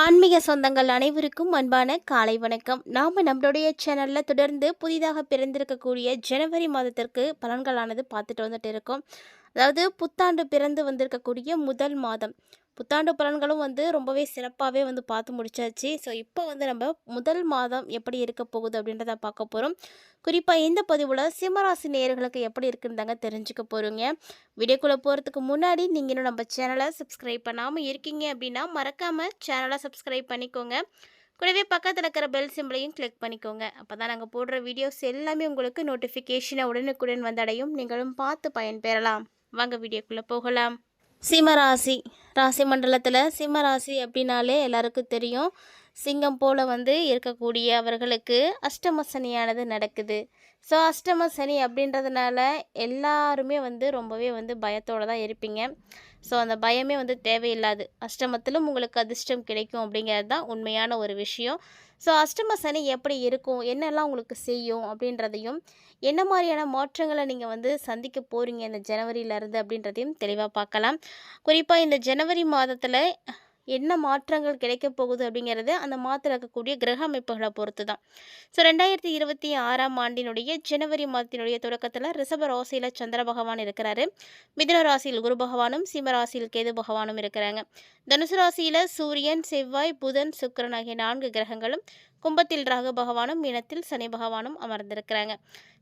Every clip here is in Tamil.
ஆன்மீக சொந்தங்கள் அனைவருக்கும் அன்பான காலை வணக்கம். நாம் நம்மளுடைய சேனலில் தொடர்ந்து புதிதாக பிறந்திருக்கக்கூடிய ஜனவரி மாதத்திற்கு பலன்களானது பார்த்துட்டு வந்துட்டு இருக்கோம். அதாவது புத்தாண்டு பிறந்து வந்திருக்கக்கூடிய முதல் மாதம். புத்தாண்டு பலன்களும் வந்து ரொம்பவே சிறப்பாகவே வந்து பார்த்து முடிச்சாச்சு. ஸோ இப்போ வந்து நம்ம முதல் மாதம் எப்படி இருக்க போகுது அப்படின்றத பார்க்க போகிறோம் குறிப்பாக இந்த பதிவில் சிம்மராசி நேயர்களுக்கு எப்படி இருக்குன்னு தாங்க தெரிஞ்சுக்க போகிறோங்க வீடியோக்குள்ளே போகிறதுக்கு முன்னாடி நீங்கள் இன்னும் நம்ம சேனலை சப்ஸ்கிரைப் பண்ணாமல் இருக்கீங்க அப்படின்னா மறக்காமல் சேனலை சப்ஸ்கிரைப் பண்ணிக்கோங்க. கூடவே பக்கத்தில் இருக்கிற பெல் சிம்பிளையும் கிளிக் பண்ணிக்கோங்க. அப்போ தான் நாங்கள் போடுற வீடியோஸ் எல்லாமே உங்களுக்கு நோட்டிஃபிகேஷனை உடனுக்குடன் வந்தடையும் நீங்களும் பார்த்து பயன்பெறலாம். வாங்க வீடியோக்குள்ளே போகலாம். சிம்மராசி ராசி மண்டலத்தில் சிம்ம ராசி அப்படின்னாலே எல்லாருக்கும் தெரியும். சிங்கம் போல் வந்து இருக்கக்கூடிய அவர்களுக்கு அஷ்டம சனியானது நடக்குது. ஸோ அஷ்டம சனி அப்படின்றதுனால எல்லாருமே வந்து ரொம்பவே வந்து பயத்தோடு தான் இருப்பீங்க. ஸோ அந்த பயமே வந்து தேவையில்லாது. அஷ்டமத்திலும் உங்களுக்கு அதிர்ஷ்டம் கிடைக்கும் அப்படிங்கிறது தான் உண்மையான ஒரு விஷயம். ஸோ அஷ்டம சனி எப்படி இருக்கும்? என்னெல்லாம் உங்களுக்கு செய்யும் அப்படின்றதையும் என்ன மாதிரியான மாற்றங்களை நீங்கள் வந்து சந்திக்க போகிறீங்க இந்த ஜனவரியிலேருந்து அப்படின்றதையும் தெளிவாக பார்க்கலாம். குறிப்பாக இந்த ஜனவரி மாதத்தில் என்ன மாற்றங்கள் கிடைக்க போகுது அப்படிங்கிறது அந்த மாதத்தில் இருக்கக்கூடிய கிரக அமைப்புகளை பொறுத்து தான் ஸோ ரெண்டாயிரத்தி இருபத்தி ஆறாம் ஆண்டினுடைய ஜனவரி மாதத்தினுடைய தொடக்கத்தில் ரிஷப ராசியில் சந்திர பகவான் இருக்கிறாரு. மிதுன ராசியில் குரு பகவானும் சிம்ம ராசியில் கேது பகவானும் இருக்கிறாங்க. தனுசு ராசியில் சூரியன் செவ்வாய் புதன் சுக்கிரன் ஆகிய நான்கு கிரகங்களும் கும்பத்தில் ராகு பகவானும் மீனத்தில் சனி பகவானும் அமர்ந்திருக்கிறாங்க.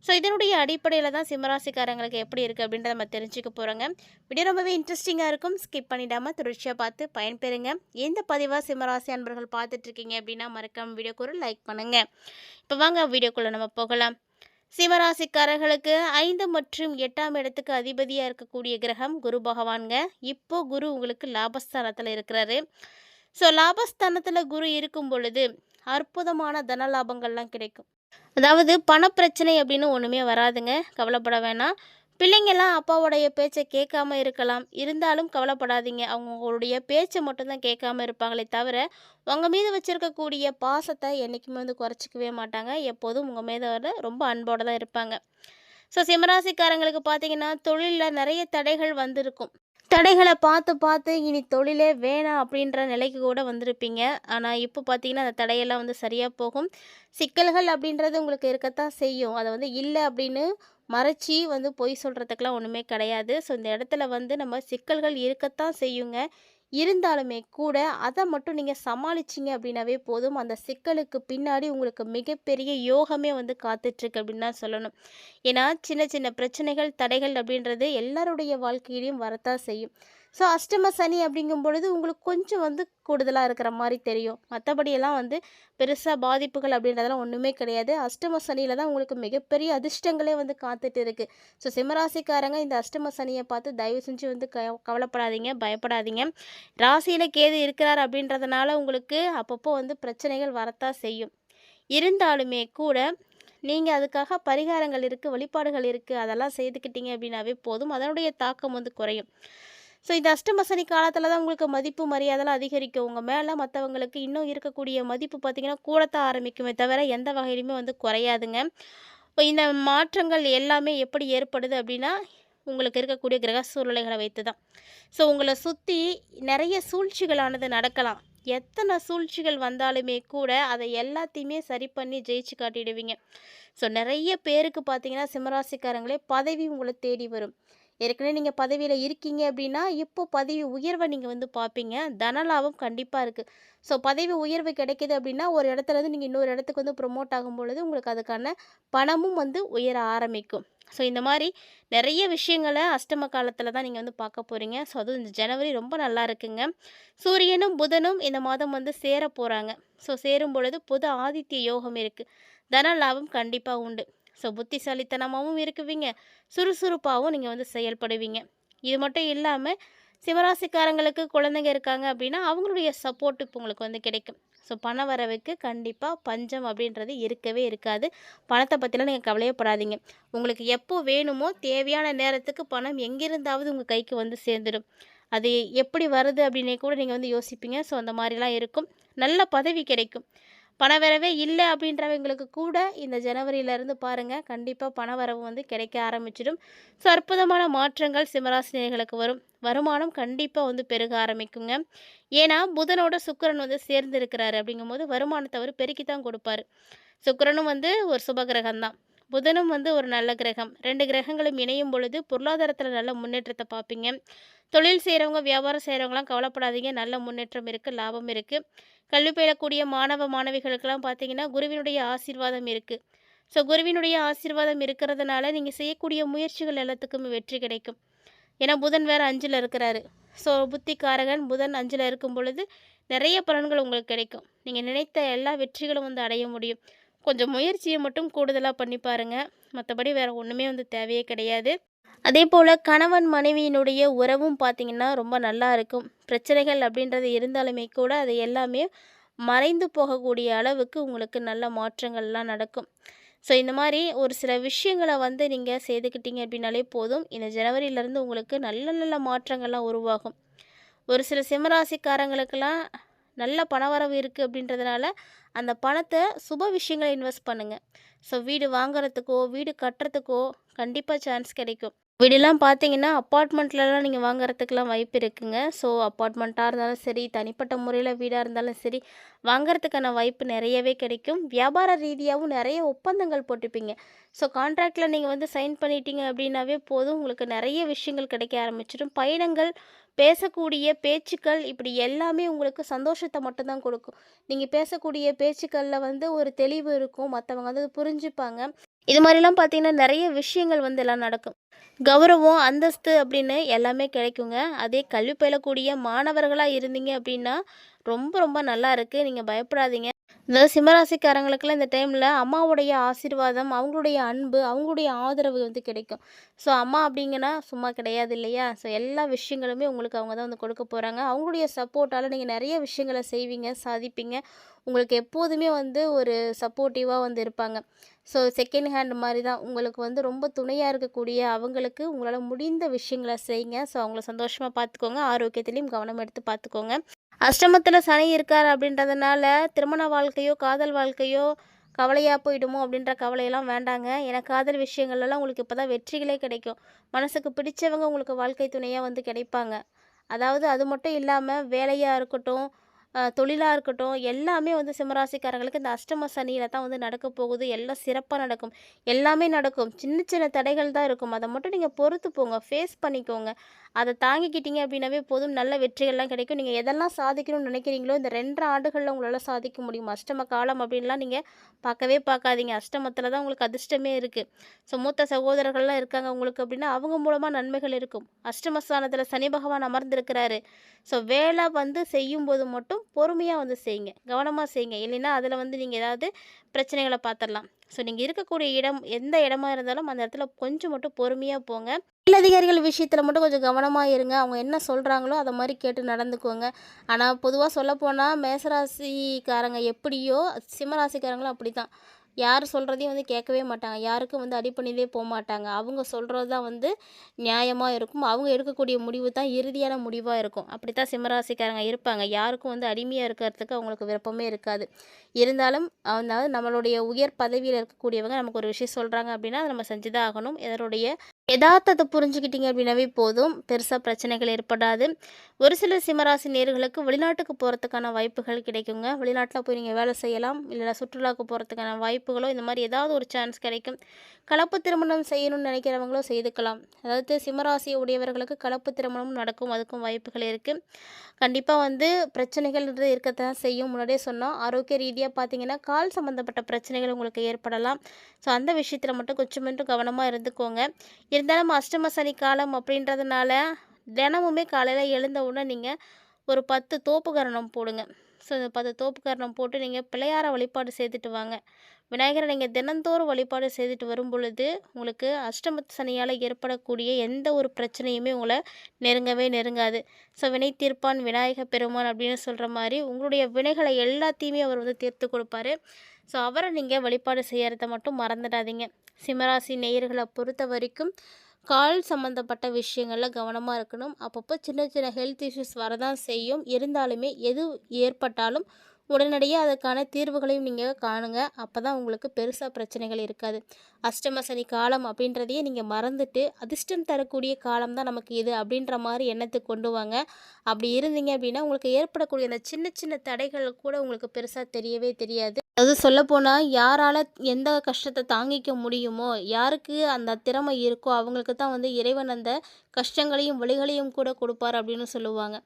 ஸோ இதனுடைய அடிப்படையில் தான் சிம்மராசிக்காரங்களுக்கு எப்படி இருக்குது அப்படின்றத நம்ம தெரிஞ்சுக்க போகிறோங்க வீடியோ ரொம்பவே இன்ட்ரெஸ்டிங்காக இருக்கும். ஸ்கிப் பண்ணிடாமல் தொடர்ச்சியாக பார்த்து பயன்பெறுங்க. எந்த பதிவாக சிம்மராசி அன்பர்கள் பார்த்துட்ருக்கீங்க அப்படின்னா மறக்காம வீடியோக்கு ஒரு லைக் பண்ணுங்கள் இப்போ வாங்க வீடியோக்குள்ளே நம்ம போகலாம். சிவராசிக்காரர்களுக்கு ஐந்து மற்றும் எட்டாம் இடத்துக்கு அதிபதியாக இருக்கக்கூடிய கிரகம் குரு பகவான்ங்க. இப்போ குரு உங்களுக்கு லாபஸ்தானத்தில் இருக்கிறாரு. ஸோ லாபஸ்தானத்தில் குரு இருக்கும் பொழுது அற்புதமான தன லாபங்கள்லாம் கிடைக்கும். அதாவது பணப்பிரச்சனை அப்படின்னு ஒன்றுமே வராதுங்க. கவலைப்பட வேணாம். பிள்ளைங்கள்லாம் அப்பாவுடைய பேச்சை கேட்காம இருக்கலாம். இருந்தாலும் கவலைப்படாதீங்க. அவங்களுடைய பேச்சை மட்டும்தான் கேட்காம இருப்பாங்களே தவிர உங்கள் மீது வச்சுருக்கக்கூடிய பாசத்தை என்றைக்குமே வந்து குறைச்சிக்கவே மாட்டாங்க. எப்போதும் உங்கள் மீது வந்து ரொம்ப அன்போடு தான் இருப்பாங்க. ஸோ சிம்மராசிக்காரங்களுக்கு பார்த்தீங்கன்னா தொழிலில் நிறைய தடைகள் வந்திருக்கும். தடைகளை பார்த்து பார்த்து இனி தொழிலே வேணாம் அப்படின்ற நிலைக்கு கூட வந்திருப்பீங்க. ஆனால் இப்போ பார்த்தீங்கன்னா அந்த தடையெல்லாம் வந்து சரியாக போகும். சிக்கல்கள் அப்படின்றது உங்களுக்கு இருக்கத்தான் செய்யும். அதை வந்து இல்லை அப்படின்னு மறைச்சி வந்து பொய் சொல்கிறதுக்கெலாம் ஒன்றுமே கிடையாது. ஸோ இந்த இடத்துல வந்து நம்ம சிக்கல்கள் இருக்கத்தான் செய்யுங்க. இருந்தாலுமே கூட அதை மட்டும் நீங்கள் சமாளிச்சிங்க அப்படின்னாவே போதும். அந்த சிக்கலுக்கு பின்னாடி உங்களுக்கு மிகப்பெரிய யோகமே வந்து காத்துட்ருக்கு அப்படின்னு தான் சொல்லணும். ஏன்னா சின்ன சின்ன பிரச்சனைகள் தடைகள் அப்படின்றது எல்லாருடைய வாழ்க்கையிலையும் வரத்தான் செய்யும். ஸோ அஷ்டம சனி அப்படிங்கும் பொழுது உங்களுக்கு கொஞ்சம் வந்து கூடுதலாக இருக்கிற மாதிரி தெரியும். மற்றபடியெல்லாம் வந்து பெருசாக பாதிப்புகள் அப்படின்றதெல்லாம் ஒன்றுமே கிடையாது. அஷ்டம சனியில் தான் உங்களுக்கு மிகப்பெரிய அதிர்ஷ்டங்களே வந்து காத்துட்டு இருக்குது ஸோ சிம்மராசிக்காரங்க இந்த அஷ்டம சனியை பார்த்து தயவு செஞ்சு வந்து க கவலைப்படாதீங்க பயப்படாதீங்க. ராசியில் கேது இருக்கிறார் அப்படின்றதுனால உங்களுக்கு அப்பப்போ வந்து பிரச்சனைகள் வரத்தான் செய்யும். இருந்தாலுமே கூட நீங்கள் அதுக்காக பரிகாரங்கள் இருக்குது வழிபாடுகள் இருக்குது அதெல்லாம் செய்துக்கிட்டீங்க அப்படின்னாவே போதும். அதனுடைய தாக்கம் வந்து குறையும். ஸோ இந்த அஷ்டமசனி காலத்தில் தான் உங்களுக்கு மதிப்பு மரியாதைலாம் அதிகரிக்கும். உங்கள் மேலே மற்றவங்களுக்கு இன்னும் இருக்கக்கூடிய மதிப்பு பார்த்திங்கன்னா கூடத்தான் ஆரம்பிக்குமே தவிர எந்த வகையிலுமே வந்து குறையாதுங்க. இப்போ இந்த மாற்றங்கள் எல்லாமே எப்படி ஏற்படுது அப்படின்னா உங்களுக்கு இருக்கக்கூடிய கிரக சூழ்நிலைகளை வைத்து தான் ஸோ உங்களை சுற்றி நிறைய சூழ்ச்சிகளானது நடக்கலாம். எத்தனை சூழ்ச்சிகள் வந்தாலுமே கூட அதை எல்லாத்தையுமே சரி பண்ணி ஜெயிச்சு காட்டிடுவீங்க. ஸோ நிறைய பேருக்கு பார்த்தீங்கன்னா சிம்மராசிக்காரங்களே பதவி உங்களை தேடி வரும். ஏற்கனவே நீங்கள் பதவியில் இருக்கீங்க அப்படின்னா இப்போ பதவி உயர்வை நீங்கள் வந்து பார்ப்பீங்க. தனலாபம் கண்டிப்பாக இருக்குது ஸோ பதவி உயர்வு கிடைக்கிது அப்படின்னா ஒரு இடத்துலேருந்து நீங்கள் இன்னொரு இடத்துக்கு வந்து ப்ரொமோட் ஆகும் பொழுது உங்களுக்கு அதுக்கான பணமும் வந்து உயர ஆரம்பிக்கும். ஸோ இந்த மாதிரி நிறைய விஷயங்களை அஷ்டம காலத்தில் தான் நீங்கள் வந்து பார்க்க போகிறீங்க ஸோ அதுவும் இந்த ஜனவரி ரொம்ப நல்லா இருக்குங்க. சூரியனும் புதனும் இந்த மாதம் வந்து சேர போகிறாங்க ஸோ சேரும் பொழுது புது ஆதித்ய யோகம் இருக்குது தன லாபம் கண்டிப்பாக உண்டு. ஸோ புத்திசாலித்தனமாகவும் இருக்குவீங்க. சுறுசுறுப்பாகவும் நீங்கள் வந்து செயல்படுவீங்க. இது மட்டும் இல்லாமல் சிவராசிக்காரங்களுக்கு குழந்தைங்க இருக்காங்க அப்படின்னா அவங்களுடைய சப்போர்ட் இப்போ உங்களுக்கு வந்து கிடைக்கும். ஸோ பண வரவுக்கு கண்டிப்பாக பஞ்சம் அப்படின்றது இருக்கவே இருக்காது. பணத்தை பற்றிலாம் நீங்கள் கவலையப்படாதீங்க. உங்களுக்கு எப்போ வேணுமோ தேவையான நேரத்துக்கு பணம் எங்கிருந்தாவது உங்கள் கைக்கு வந்து சேர்ந்துடும். அது எப்படி வருது அப்படின்னே கூட நீங்கள் வந்து யோசிப்பீங்க. ஸோ அந்த மாதிரிலாம் இருக்கும். நல்ல பதவி கிடைக்கும். பணவரவே இல்லை அப்படின்றவங்களுக்கு கூட இந்த ஜனவரியிலேருந்து பாருங்கள் கண்டிப்பாக பணவரவு வந்து கிடைக்க ஆரம்பிச்சிடும். ஸோ அற்புதமான மாற்றங்கள் சிம்மராசினியர்களுக்கு வரும். வருமானம் கண்டிப்பாக வந்து பெருக ஆரம்பிக்குங்க. ஏன்னா புதனோட சுக்கிரன் வந்து சேர்ந்து இருக்கிறாரு அப்படிங்கும்போது வருமானத்தை அவர் பெருக்கி தான் கொடுப்பாரு. சுக்கிரனும் வந்து ஒரு சுபகிரகம் தான் புதனும் வந்து ஒரு நல்ல கிரகம். ரெண்டு கிரகங்களும் இணையும் பொழுது பொருளாதாரத்தில் நல்ல முன்னேற்றத்தை பார்ப்பீங்க. தொழில் செய்கிறவங்க வியாபாரம் செய்கிறவங்களாம் கவலைப்படாதீங்க. நல்ல முன்னேற்றம் இருக்குது லாபம் இருக்குது கல்வி பயிலக்கூடிய மாணவ மாணவிகளுக்கெல்லாம் பார்த்தீங்கன்னா குருவினுடைய ஆசீர்வாதம் இருக்குது ஸோ குருவினுடைய ஆசீர்வாதம் இருக்கிறதுனால நீங்கள் செய்யக்கூடிய முயற்சிகள் எல்லாத்துக்குமே வெற்றி கிடைக்கும். ஏன்னா புதன் வேறு அஞ்சில் இருக்கிறாரு. ஸோ புத்திக்காரகன் புதன் அஞ்சில் இருக்கும் பொழுது நிறைய பலன்கள் உங்களுக்கு கிடைக்கும். நீங்கள் நினைத்த எல்லா வெற்றிகளும் வந்து அடைய முடியும். கொஞ்சம் முயற்சியை மட்டும் கூடுதலாக பண்ணி பாருங்கள் மற்றபடி வேறு ஒன்றுமே வந்து தேவையே கிடையாது. அதே போல் கணவன் மனைவியினுடைய உறவும் பார்த்திங்கன்னா ரொம்ப நல்லா இருக்கும். பிரச்சனைகள் அப்படின்றது இருந்தாலுமே கூட அது எல்லாமே மறைந்து போகக்கூடிய அளவுக்கு உங்களுக்கு நல்ல மாற்றங்கள்லாம் நடக்கும். ஸோ இந்த மாதிரி ஒரு சில விஷயங்களை வந்து நீங்கள் செய்துக்கிட்டீங்க அப்படின்னாலே போதும். இந்த ஜனவரியிலேருந்து உங்களுக்கு நல்ல நல்ல மாற்றங்கள்லாம் உருவாகும். ஒரு சில சிம்மராசிக்காரங்களுக்கெல்லாம் நல்ல பணவரவு இருக்குது அப்படின்றதுனால அந்த பணத்தை சுப விஷயங்களை இன்வெஸ்ட் பண்ணுங்கள் ஸோ வீடு வாங்குறதுக்கோ வீடு கட்டுறதுக்கோ கண்டிப்பாக சான்ஸ் கிடைக்கும். வீடெல்லாம் பார்த்தீங்கன்னா அப்பார்ட்மெண்ட்லலாம் நீங்கள் வாங்குறதுக்கெலாம் வாய்ப்பு இருக்குங்க. ஸோ அப்பார்ட்மெண்ட்டாக இருந்தாலும் சரி தனிப்பட்ட முறையில் வீடாக இருந்தாலும் சரி வாங்குறதுக்கான வாய்ப்பு நிறையவே கிடைக்கும். வியாபார ரீதியாகவும் நிறைய ஒப்பந்தங்கள் போட்டுப்பீங்க. ஸோ கான்ட்ராக்டில் நீங்கள் வந்து சைன் பண்ணிட்டீங்க அப்படின்னாவே போதும். உங்களுக்கு நிறைய விஷயங்கள் கிடைக்க ஆரம்பிச்சிடும். பயணங்கள் பேசக்கூடிய பேச்சுக்கள் இப்படி எல்லாமே உங்களுக்கு சந்தோஷத்தை மட்டும்தான் கொடுக்கும். நீங்கள் பேசக்கூடிய பேச்சுக்களில் வந்து ஒரு தெளிவு இருக்கும் மற்றவங்க வந்து புரிஞ்சுப்பாங்க. இது மாதிரிலாம் பார்த்தீங்கன்னா நிறைய விஷயங்கள் வந்து எல்லாம் நடக்கும். கௌரவம் அந்தஸ்து அப்படின்னு எல்லாமே கிடைக்குங்க. அதே கல்வி பயிலக்கூடிய மாணவர்களாக இருந்தீங்க அப்படின்னா ரொம்ப ரொம்ப நல்லா இருக்குது நீங்கள் பயப்படாதீங்க. அதாவது சிம்மராசிக்காரங்களுக்கெல்லாம் இந்த டைமில் அம்மாவுடைய ஆசீர்வாதம் அவங்களுடைய அன்பு அவங்களுடைய ஆதரவு வந்து கிடைக்கும். ஸோ அம்மா அப்படிங்கன்னா சும்மா கிடையாது இல்லையா? ஸோ எல்லா விஷயங்களுமே உங்களுக்கு அவங்க தான் வந்து கொடுக்க போகிறாங்க அவங்களுடைய சப்போர்ட்டால் நீங்கள் நிறைய விஷயங்களை செய்வீங்க சாதிப்பீங்க. உங்களுக்கு எப்போதுமே வந்து ஒரு சப்போர்ட்டிவாக வந்து இருப்பாங்க. ஸோ செகண்ட் ஹேண்ட் மாதிரி தான். உங்களுக்கு வந்து ரொம்ப துணையாக இருக்கக்கூடிய அவங்களுக்கு உங்களால் முடிந்த விஷயங்களை செய்யுங்க. ஸோ அவங்கள சந்தோஷமாக பார்த்துக்கோங்க. ஆரோக்கியத்துலேயும் கவனம் எடுத்து பார்த்துக்கோங்க. அஷ்டமத்தில் சனி இருக்கார் அப்படின்றதுனால திருமண வாழ்க்கையோ காதல் வாழ்க்கையோ கவலையாக போயிடுமோ அப்படின்ற கவலையெல்லாம் வேண்டாங்க. ஏன்னா காதல் விஷயங்கள்லாம் உங்களுக்கு இப்போ தான் வெற்றிகளே கிடைக்கும். மனசுக்கு பிடிச்சவங்க உங்களுக்கு வாழ்க்கை துணையாக வந்து கிடைப்பாங்க. அதாவது அது மட்டும் இல்லாமல் வேலையாக இருக்கட்டும் தொழிலாக இருக்கட்டும் எல்லாமே வந்து சிம்மராசிக்காரங்களுக்கு இந்த அஷ்டம சனியில் தான் வந்து நடக்க போகுது. எல்லாம் சிறப்பாக நடக்கும். எல்லாமே நடக்கும். சின்ன சின்ன தடைகள் தான் இருக்கும். அதை மட்டும் நீங்கள் பொறுத்து போங்க. ஃபேஸ் பண்ணிக்கோங்க. அதை தாங்கிக்கிட்டீங்க அப்படின்னாவே போதும். நல்ல வெற்றிகள்லாம் கிடைக்கும். நீங்கள் எதெல்லாம் சாதிக்கணும்னு நினைக்கிறீங்களோ இந்த ரெண்டரை ஆண்டுகளில் உங்களால் சாதிக்க முடியும். அஷ்டம காலம் அப்படின்லாம் நீங்கள் பார்க்கவே பார்க்காதீங்க. அஷ்டமத்தில் தான் உங்களுக்கு அதிர்ஷ்டமே இருக்குது ஸோ மூத்த சகோதரர்கள்லாம் இருக்காங்க உங்களுக்கு அப்படின்னா அவங்க மூலமாக நன்மைகள் இருக்கும். அஷ்டமஸ்தானத்தில் சனி பகவான் அமர்ந்திருக்கிறாரு. ஸோ வேலை வந்து செய்யும்போது மட்டும் பொறுமையாக வந்து செய்யுங்க. கவனமாக செய்யுங்க. இல்லைன்னா அதில் வந்து நீங்கள் ஏதாவது பிரச்சனைகளை பார்த்துடலாம் ஸோ நீங்கள் இருக்கக்கூடிய இடம் எந்த இடமா இருந்தாலும் அந்த இடத்துல கொஞ்சம் மட்டும் பொறுமையாக போங்க. மேலதிகாரிகள் விஷயத்தில் மட்டும் கொஞ்சம் கவனமாக இருங்க. அவங்க என்ன சொல்கிறாங்களோ அதை மாதிரி கேட்டு நடந்துக்கோங்க. ஆனால் பொதுவாக சொல்லப்போனால் மேசராசிக்காரங்க எப்படியோ சிம்மராசிக்காரங்களும் அப்படி தான் யார் சொல்கிறதையும் வந்து கேட்கவே மாட்டாங்க. யாருக்கும் வந்து அடிப்பணிலே போக மாட்டாங்க அவங்க சொல்கிறது தான் வந்து நியாயமாக இருக்கும். அவங்க எடுக்கக்கூடிய முடிவு தான் இறுதியான முடிவாக இருக்கும். அப்படி தான் சிம்மராசிக்காரங்க இருப்பாங்க. யாருக்கும் வந்து அடிமையாக இருக்கிறதுக்கு அவங்களுக்கு விருப்பமே இருக்காது. இருந்தாலும் அதாவது நம்மளுடைய உயர் பதவியில் இருக்கக்கூடியவங்க நமக்கு ஒரு விஷயம் சொல்கிறாங்க அப்படின்னா அதை நம்ம செஞ்சு தான் ஆகணும். இதனுடைய யதார்த்தத்தை புரிஞ்சுக்கிட்டீங்க அப்படின்னாவே போதும். பெருசாக பிரச்சனைகள் ஏற்படாது. ஒரு சில சிம்மராசி நேர்களுக்கு வெளிநாட்டுக்கு போகிறதுக்கான வாய்ப்புகள் கிடைக்குங்க. வெளிநாட்டில் போய் நீங்கள் வேலை செய்யலாம். இல்லை சுற்றுலாவுக்கு போகிறதுக்கான வாய்ப்புகளோ இந்த மாதிரி ஏதாவது ஒரு சான்ஸ் கிடைக்கும். கலப்பு திருமணம் செய்யணும்னு நினைக்கிறவங்களோ செய்துக்கலாம். அதாவது சிம்மராசி உடையவர்களுக்கு கலப்பு திருமணம் நடக்கும். அதுக்கும் வாய்ப்புகள் இருக்குது கண்டிப்பாக வந்து பிரச்சனைகள்ன்றது இருக்கத்தான் செய்யும். முன்னாடியே சொன்னோம். ஆரோக்கிய ரீதியாக பார்த்தீங்கன்னா கால் சம்மந்தப்பட்ட பிரச்சனைகள் உங்களுக்கு ஏற்படலாம். ஸோ அந்த விஷயத்தில் மட்டும் கொஞ்சம் மட்டும் கவனமாக இருந்துக்கோங்க. இருந்தாலும் அஷ்டம சனி காலம் அப்படின்றதுனால தினமுமே காலையில் எழுந்த உடனே நீங்கள் ஒரு பத்து தோப்புக்கரணம் போடுங்க. ஸோ இந்த பத்து தோப்புக்கரணம் போட்டு நீங்கள் பிள்ளையார வழிபாடு செய்துட்டு வாங்க. விநாயகரை நீங்கள் தினந்தோறும் வழிபாடு செய்துட்டு வரும் பொழுது உங்களுக்கு அஷ்டம சனியால் ஏற்படக்கூடிய எந்த ஒரு பிரச்சனையுமே உங்களை நெருங்கவே நெருங்காது. ஸோ வினை தீர்ப்பான் விநாயக பெருமான் அப்படின்னு சொல்கிற மாதிரி உங்களுடைய வினைகளை எல்லாத்தையுமே அவர் வந்து தீர்த்து கொடுப்பாரு. ஸோ அவரை நீங்கள் வழிபாடு செய்கிறத மட்டும் மறந்துடாதீங்க. சிம்மராசி நேயர்களை பொறுத்த வரைக்கும் கால் சம்மந்தப்பட்ட விஷயங்களில் கவனமாக இருக்கணும். அப்பப்போ சின்ன சின்ன ஹெல்த் இஷ்யூஸ் வரதான் செய்யும். இருந்தாலுமே எது ஏற்பட்டாலும் உடனடியாக அதற்கான தீர்வுகளையும் நீங்கள் காணுங்க. அப்போ தான் உங்களுக்கு பெருசாக பிரச்சனைகள் இருக்காது. அஷ்டம சனி காலம் அப்படின்றதையே நீங்கள் மறந்துட்டு அதிர்ஷ்டம் தரக்கூடிய காலம் தான் நமக்கு இது அப்படின்ற மாதிரி எண்ணத்துக்கு கொண்டு வாங்க. அப்படி இருந்தீங்க அப்படின்னா உங்களுக்கு ஏற்படக்கூடிய அந்த சின்ன சின்ன தடைகள் கூட உங்களுக்கு பெருசாக தெரியவே தெரியாது. அதாவது சொல்லப்போனால் யாரால் எந்த கஷ்டத்தை தாங்கிக்க முடியுமோ யாருக்கு அந்த திறமை இருக்கோ அவங்களுக்கு தான் வந்து இறைவன் அந்த கஷ்டங்களையும் வழிகளையும் கூட கொடுப்பார் அப்படின்னு சொல்லுவாங்க.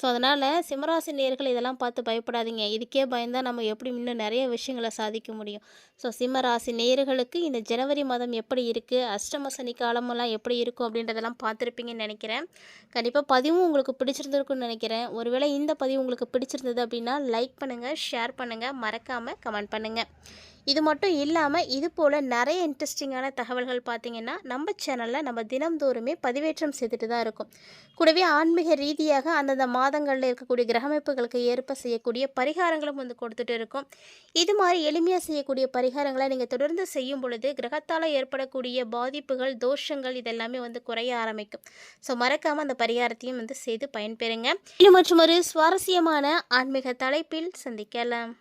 ஸோ அதனால் சிம்மராசி நேர்கள் இதெல்லாம் பார்த்து பயப்படாதீங்க. இதுக்கே பயந்தால் நம்ம எப்படி இன்னும் நிறைய விஷயங்களை சாதிக்க முடியும். ஸோ சிம்மராசி நேயர்களுக்கு இந்த ஜனவரி மாதம் எப்படி இருக்குது அஷ்டம சனி காலமெல்லாம் எப்படி இருக்கும்? அப்படின்றதெல்லாம் பார்த்துருப்பீங்கன்னு நினைக்கிறேன். கண்டிப்பாக பதிவும் உங்களுக்கு பிடிச்சிருந்துருக்குன்னு நினைக்கிறேன். ஒருவேளை இந்த பதிவு உங்களுக்கு பிடிச்சிருந்தது அப்படின்னா லைக் பண்ணுங்கள் ஷேர் பண்ணுங்கள் மறக்காமல் கமெண்ட் பண்ணுங்கள் இது மட்டும் இல்லாமல் இது போல் நிறைய இன்ட்ரெஸ்டிங்கான தகவல்கள் பார்த்தீங்கன்னா நம்ம சேனலில் நம்ம தினம்தோறுமே பதிவேற்றம் செய்துட்டு தான் இருக்கும். கூடவே ஆன்மீக ரீதியாக அந்தந்த மாதங்களில் இருக்கக்கூடிய கிரகமைப்புகளுக்கு ஏற்ப செய்யக்கூடிய பரிகாரங்களும் வந்து கொடுத்துட்டு இருக்கும். இது மாதிரி எளிமையாக செய்யக்கூடிய பரிகாரங்களை நீங்கள் தொடர்ந்து செய்யும் பொழுது கிரகத்தால் ஏற்படக்கூடிய பாதிப்புகள் தோஷங்கள் இதெல்லாமே வந்து குறைய ஆரம்பிக்கும். ஸோ மறக்காமல் அந்த பரிகாரத்தையும் வந்து செய்து பயன்பெறுங்க. இன்னும் மற்றும் ஒரு சுவாரஸ்யமான ஆன்மீக தலைப்பில் சந்திக்கலாம்.